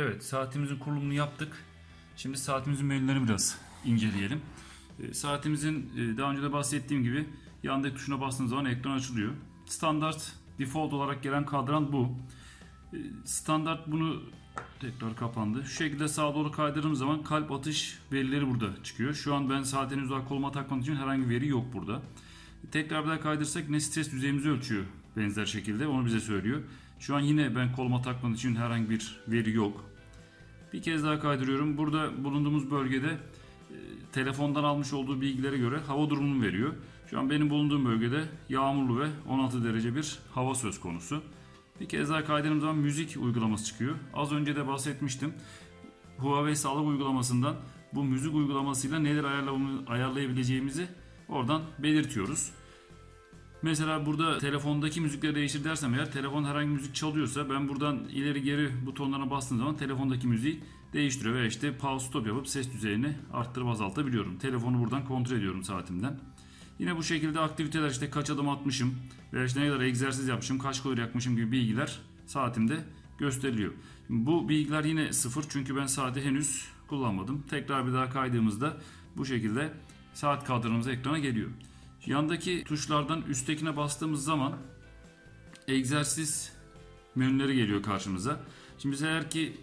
Evet saatimizin kurulumunu yaptık. Şimdi saatimizin menülerini biraz inceleyelim. E, Saatimizin e, daha önce de bahsettiğim gibi yandaki tuşuna bastığınız zaman ekran açılıyor. Standart default olarak gelen kadran bu. E, Standart bunu tekrar kapandı. Şu şekilde sağa doğru kaydırdığım zaman kalp atış verileri burada çıkıyor. Şu an ben saat henüz daha koluma takmadığım için herhangi bir veri yok burada. Tekrar bir daha kaydırsak yine stres düzeyimizi ölçüyor benzer şekilde. Onu bize söylüyor. Şu an yine ben koluma takmadığım için herhangi bir veri yok. Bir kez daha kaydırıyorum. Burada bulunduğumuz bölgede e, telefondan almış olduğu bilgilere göre hava durumunu veriyor. Şu an benim bulunduğum bölgede yağmurlu ve 16 derece bir hava söz konusu. Bir kez daha kaydırdığım zaman müzik uygulaması çıkıyor. Az önce de bahsetmiştim. Huawei sağlık uygulamasından bu müzik uygulamasıyla neler ayarlayabileceğimizi oradan belirtiyoruz. Mesela burada telefondaki müzikleri değiştir dersem eğer telefon herhangi müzik çalıyorsa ben buradan ileri geri butonlarına bastığım zaman telefondaki müziği değiştiriyor veya işte pause stop yapıp ses düzeyini arttırıp azaltabiliyorum. Telefonu buradan kontrol ediyorum saatimden. Yine bu şekilde aktiviteler işte kaç adım atmışım veya işte ne kadar egzersiz yapmışım, kaç kalori yakmışım gibi bilgiler saatimde gösteriliyor. Bu bilgiler yine sıfır çünkü ben saati henüz kullanmadım. Tekrar bir daha kaydığımızda bu şekilde saat kadranımız ekrana geliyor. Yandaki tuşlardan üsttekine bastığımız zaman egzersiz menüleri geliyor karşımıza. Şimdi biz eğer ki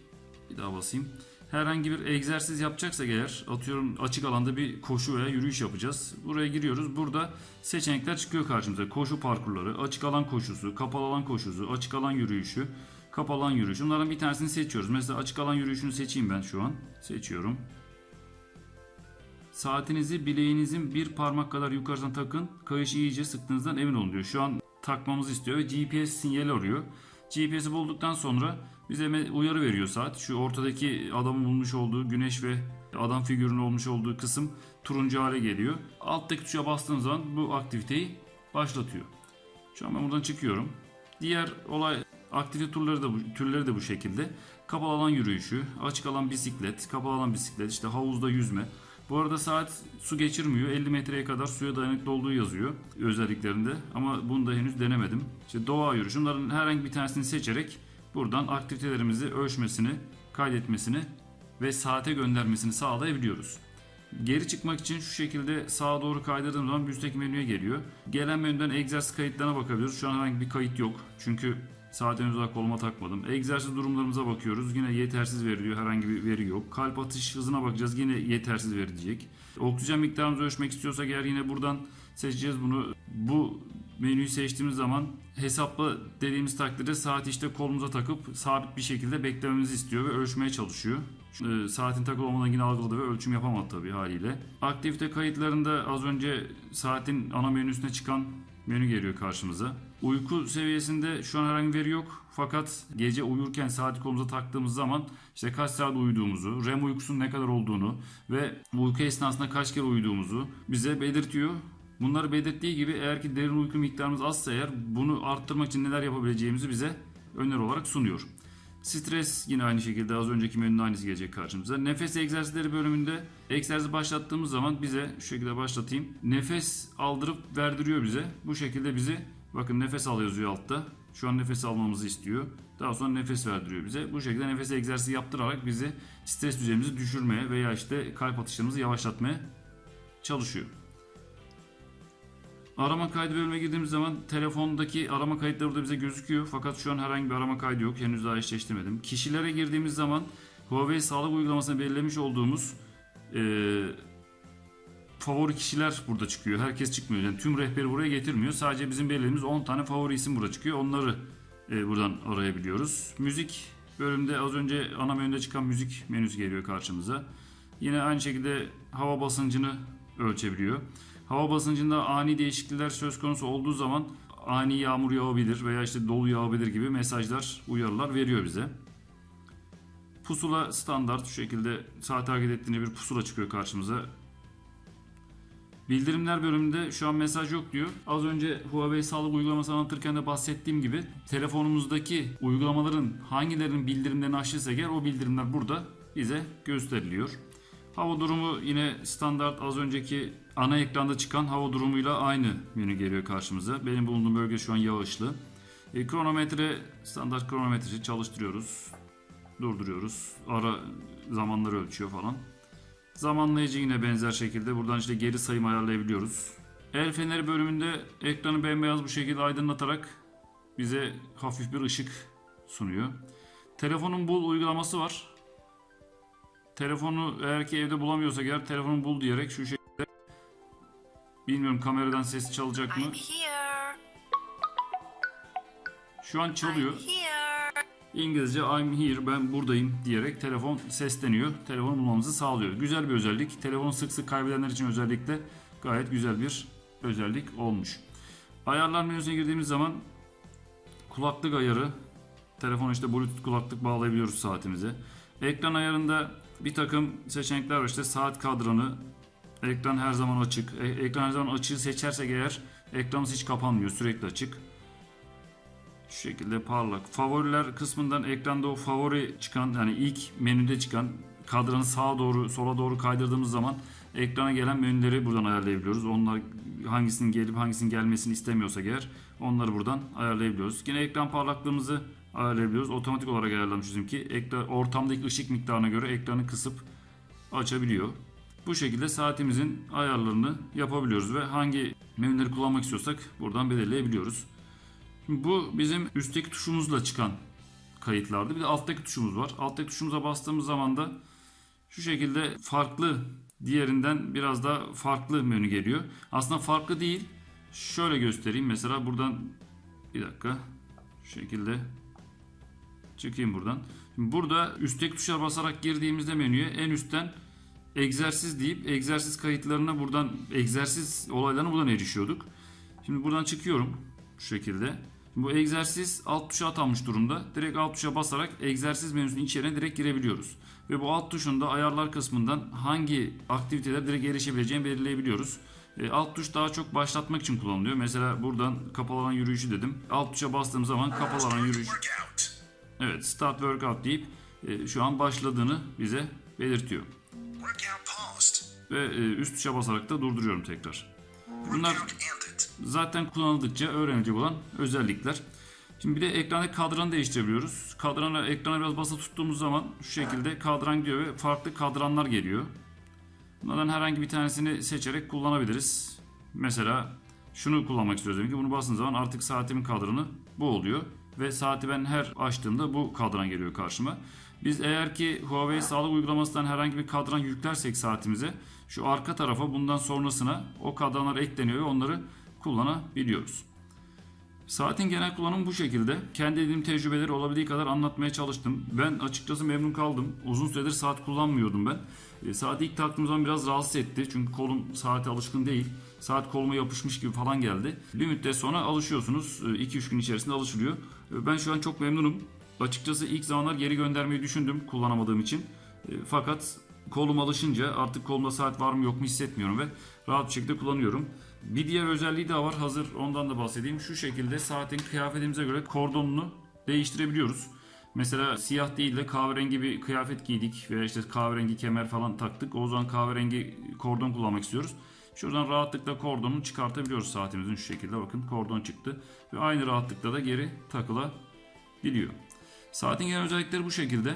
bir daha basayım. Herhangi bir egzersiz yapacaksak eğer atıyorum açık alanda bir koşu veya yürüyüş yapacağız. Buraya giriyoruz. Burada seçenekler çıkıyor karşımıza. Koşu parkurları, açık alan koşusu, kapalı alan koşusu, açık alan yürüyüşü, kapalı alan yürüyüşü. Bunlardan bir tanesini seçiyoruz. Mesela açık alan yürüyüşünü seçeyim ben şu an. Seçiyorum. Saatinizi bileğinizin bir parmak kadar yukarıdan takın. Kayışı iyice sıktığınızdan emin olun diyor. Şu an takmamızı istiyor ve GPS sinyali arıyor. GPS'i bulduktan sonra bize uyarı veriyor saat. Şu ortadaki adamın bulmuş olduğu güneş ve adam figürünün olmuş olduğu kısım turuncu hale geliyor. Alttaki tuşa bastığım zaman bu aktiviteyi başlatıyor. Şu an ben buradan çıkıyorum. Diğer olay aktivite turları da bu, türleri de bu şekilde. Kapalı alan yürüyüşü, açık alan bisiklet, kapalı alan bisiklet, işte havuzda yüzme. Bu arada saat su geçirmiyor. 50 metreye kadar suya dayanıklı olduğu yazıyor özelliklerinde. Ama bunu da henüz denemedim. İşte doğa yürüyüşü. Bunların herhangi bir tanesini seçerek buradan aktivitelerimizi ölçmesini, kaydetmesini ve saate göndermesini sağlayabiliyoruz. Geri çıkmak için şu şekilde sağa doğru kaydırdığım zaman bir üstteki menüye geliyor. Gelen menüden egzersiz kayıtlarına bakabiliyoruz. Şu an herhangi bir kayıt yok. Çünkü saat henüz daha koluma takmadım. Egzersiz durumlarımıza bakıyoruz. Yine yetersiz veriliyor. Herhangi bir veri yok. Kalp atış hızına bakacağız. Yine yetersiz verilecek. Oksijen miktarımızı ölçmek istiyorsak eğer yine buradan seçeceğiz bunu. Bu menüyü seçtiğimiz zaman hesapla dediğimiz takdirde saati işte kolumuza takıp sabit bir şekilde beklememizi istiyor ve ölçmeye çalışıyor. Ee, saatin takılı olmadan yine algıladı ve ölçüm yapamadı tabii haliyle. Aktivite kayıtlarında az önce saatin ana menüsüne çıkan menü geliyor karşımıza. Uyku seviyesinde şu an herhangi bir veri yok. Fakat gece uyurken saati kolumuza taktığımız zaman işte kaç saat uyuduğumuzu, REM uykusunun ne kadar olduğunu ve uyku esnasında kaç kere uyuduğumuzu bize belirtiyor. Bunları belirttiği gibi eğer ki derin uyku miktarımız azsa eğer bunu arttırmak için neler yapabileceğimizi bize öneri olarak sunuyor. Stres yine aynı şekilde az önceki menünün aynısı gelecek karşımıza. Nefes egzersizleri bölümünde egzersizi başlattığımız zaman bize şu şekilde başlatayım. Nefes aldırıp verdiriyor bize. Bu şekilde bizi bakın nefes al yazıyor altta. Şu an nefes almamızı istiyor. Daha sonra nefes verdiriyor bize. Bu şekilde nefes egzersizi yaptırarak bizi stres düzeyimizi düşürmeye veya işte kalp atışlarımızı yavaşlatmaya çalışıyor. Arama kaydı bölümüne girdiğimiz zaman telefondaki arama kayıtları burada bize gözüküyor. Fakat şu an herhangi bir arama kaydı yok. Henüz daha eşleştirmedim. Kişilere girdiğimiz zaman Huawei sağlık uygulamasına belirlemiş olduğumuz eee, favori kişiler burada çıkıyor. Herkes çıkmıyor. Yani tüm rehberi buraya getirmiyor. Sadece bizim belirlediğimiz 10 tane favori isim burada çıkıyor. Onları e, buradan arayabiliyoruz. Müzik bölümde az önce ana menüde çıkan müzik menüsü geliyor karşımıza. Yine aynı şekilde hava basıncını ölçebiliyor. Hava basıncında ani değişiklikler söz konusu olduğu zaman ani yağmur yağabilir veya işte dolu yağabilir gibi mesajlar, uyarılar veriyor bize. Pusula standart şu şekilde saat hareket ettiğinde bir pusula çıkıyor karşımıza. Bildirimler bölümünde şu an mesaj yok diyor. Az önce Huawei sağlık uygulaması anlatırken de bahsettiğim gibi telefonumuzdaki uygulamaların hangilerinin bildirimlerini açtıysa eğer o bildirimler burada bize gösteriliyor. Hava durumu yine standart az önceki ana ekranda çıkan hava durumuyla aynı menü geliyor karşımıza. Benim bulunduğum bölge şu an yağışlı. E, kronometre standart kronometresi çalıştırıyoruz. durduruyoruz. Ara zamanları ölçüyor falan. Zamanlayıcı yine benzer şekilde buradan işte geri sayım ayarlayabiliyoruz. El feneri bölümünde ekranı bembeyaz bu şekilde aydınlatarak bize hafif bir ışık sunuyor. Telefonun bul uygulaması var. Telefonu eğer ki evde bulamıyorsak eğer telefonu bul diyerek şu şekilde bilmiyorum kameradan sesi çalacak mı? Şu an çalıyor. İngilizce I'm here ben buradayım diyerek telefon sesleniyor. Telefonu bulmamızı sağlıyor. Güzel bir özellik. Telefonu sık sık kaybedenler için özellikle gayet güzel bir özellik olmuş. Ayarlar menüsüne girdiğimiz zaman kulaklık ayarı telefona işte bluetooth kulaklık bağlayabiliyoruz saatimize. Ekran ayarında bir takım seçenekler var işte saat kadranı ekran her zaman açık. E- ekran her zaman açığı seçersek eğer ekranımız hiç kapanmıyor sürekli açık. Şu şekilde parlak. Favoriler kısmından ekranda o favori çıkan yani ilk menüde çıkan kadranı sağa doğru sola doğru kaydırdığımız zaman ekrana gelen menüleri buradan ayarlayabiliyoruz. Onlar hangisinin gelip hangisinin gelmesini istemiyorsak eğer onları buradan ayarlayabiliyoruz. Yine ekran parlaklığımızı ayarlayabiliyoruz. Otomatik olarak ayarlamışız ki ekran ortamdaki ışık miktarına göre ekranı kısıp açabiliyor. Bu şekilde saatimizin ayarlarını yapabiliyoruz ve hangi menüleri kullanmak istiyorsak buradan belirleyebiliyoruz. Bu bizim üstteki tuşumuzla çıkan kayıtlardı. Bir de alttaki tuşumuz var. Alttaki tuşumuza bastığımız zaman da şu şekilde farklı diğerinden biraz daha farklı menü geliyor. Aslında farklı değil. Şöyle göstereyim. Mesela buradan bir dakika. Şu şekilde çıkayım buradan. Şimdi burada üstteki tuşa basarak girdiğimizde menüye en üstten egzersiz deyip egzersiz kayıtlarına buradan egzersiz olaylarına buradan erişiyorduk. Şimdi buradan çıkıyorum şu şekilde. Bu egzersiz alt tuşa atanmış durumda. Direkt alt tuşa basarak egzersiz menüsünün içine direkt girebiliyoruz. Ve bu alt tuşun da ayarlar kısmından hangi aktiviteler direkt erişebileceğini belirleyebiliyoruz. E, alt tuş daha çok başlatmak için kullanılıyor. Mesela buradan kapalı alan yürüyüşü dedim. Alt tuşa bastığım zaman kapalı alan yürüyüş. Workout. Evet start workout deyip e, şu an başladığını bize belirtiyor. Ve e, üst tuşa basarak da durduruyorum tekrar. Bunlar. Zaten kullanıldıkça öğrenilecek olan özellikler. Şimdi bir de ekrandaki kadranı değiştirebiliyoruz. Kadrana, ekrana biraz basılı tuttuğumuz zaman şu şekilde kadran gidiyor ve farklı kadranlar geliyor. Bunlardan herhangi bir tanesini seçerek kullanabiliriz. Mesela şunu kullanmak istiyoruz demek ki bunu bastığım zaman artık saatimin kadranı bu oluyor. Ve saati ben her açtığımda bu kadran geliyor karşıma. Biz eğer ki Huawei sağlık uygulamasından herhangi bir kadran yüklersek saatimize şu arka tarafa bundan sonrasına o kadranlar ekleniyor ve onları kullanabiliyoruz. Saatin genel kullanımı bu şekilde. Kendi dediğim tecrübeleri olabildiği kadar anlatmaya çalıştım. Ben açıkçası memnun kaldım. Uzun süredir saat kullanmıyordum ben. E, saati ilk taktığım zaman biraz rahatsız etti. Çünkü kolum saate alışkın değil. Saat koluma yapışmış gibi falan geldi. Bir müddet sonra alışıyorsunuz. 2-3 gün içerisinde alışılıyor. E, ben şu an çok memnunum. Açıkçası ilk zamanlar geri göndermeyi düşündüm kullanamadığım için. E, Fakat kolum alışınca artık kolumda saat var mı yok mu hissetmiyorum ve rahat bir şekilde kullanıyorum. Bir diğer özelliği daha var. Hazır ondan da bahsedeyim. Şu şekilde saatin kıyafetimize göre kordonunu değiştirebiliyoruz. Mesela siyah değil de kahverengi bir kıyafet giydik veya işte kahverengi kemer falan taktık. O zaman kahverengi kordon kullanmak istiyoruz. Şuradan rahatlıkla kordonu çıkartabiliyoruz saatimizin şu şekilde. Bakın kordon çıktı. Ve aynı rahatlıkla da geri takılabiliyor. Saatin genel özellikleri bu şekilde.